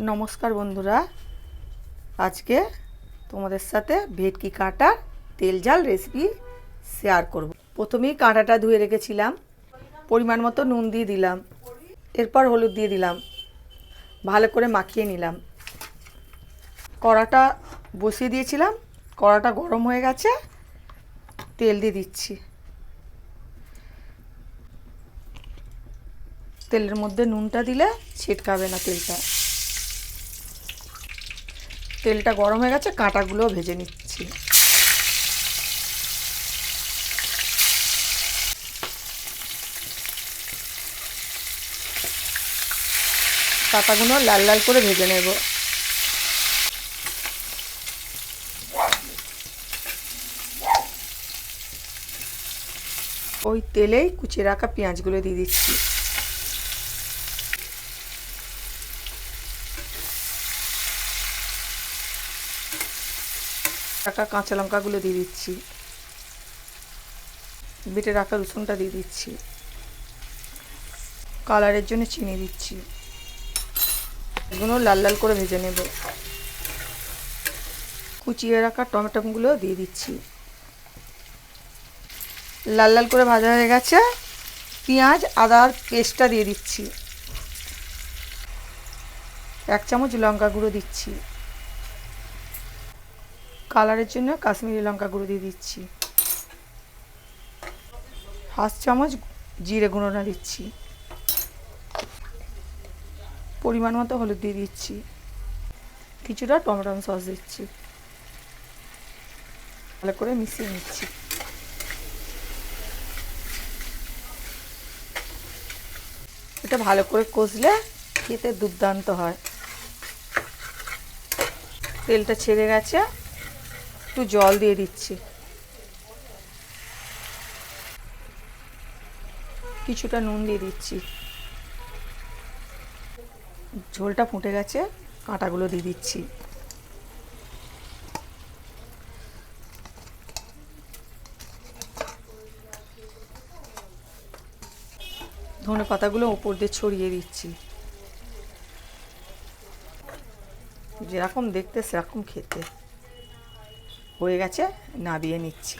নমস্কার বন্ধুরা। আজকে তোমাদের সাথে ভেটকি কাটা তেল জাল রেসিপি শেয়ার করব। প্রথমেই কাঁটাটা ধুয়ে রেখেছিলাম, পরিমাণ মতো নুন দিয়ে দিলাম, এরপর হলুদ দিয়ে দিলাম, ভালো করে মাখিয়ে নিলাম। কড়াটা বসিয়ে দিয়েছিলাম, কড়াটা গরম হয়ে গেছে, তেল দিয়ে দিচ্ছি। তেলের মধ্যে নুনটা দিলে ছিটকাবে না তেলটা। তেলটা গরম হয়ে গেছে কাঁটাগুলো ভেজে নিচ্ছি। কাঁটাগুলো লাল লাল করে ভেজে নেব। ওই তেলেই কুচিয়ে রাখা পেঁয়াজগুলো দিয়ে দিচ্ছি। রাখা কাঁচা লঙ্কাগুলো দিয়ে দিচ্ছি। বেটে রাখা রসুনটা দিয়ে দিচ্ছি। কালারের জন্য চিনি দিচ্ছি। এগুলো লাল লাল করে ভেজে নেব। কুচিয়ে রাখা টমেটোগুলো দিয়ে দিচ্ছি। লাল লাল করে ভাজা হয়ে গেছে। পেঁয়াজ আদার পেস্টটা দিয়ে দিচ্ছি। এক চামচ লঙ্কা গুঁড়ো দিচ্ছি। কালারের জন্য কাশ্মীরি লঙ্কা গুঁড়ো দিয়ে দিচ্ছি। হাফ চামচ জিরে গুঁড়োটা দিচ্ছি। পরিমাণ মতো হলুদ দিয়ে দিচ্ছি। কিছুটা টমেটো সস দিচ্ছি। ভালো করে মিশিয়ে নিচ্ছি। এটা ভালো করে কষলে খেতে দুর্দান্ত হয়। তেলটা ছেড়ে গেছে। একটু জল দিয়ে দিচ্ছি। কিছুটা নুন দিয়ে দিচ্ছি। ঝোলটা ফুটে গেছে, কাঁটাগুলো দিয়ে দিচ্ছি। ধনে পাতাগুলো ওপর দিয়ে ছড়িয়ে দিচ্ছি। যেরকম দেখতে সেরকম খেতে। হয়ে গেছে নাবিয়ে নিচ্ছি।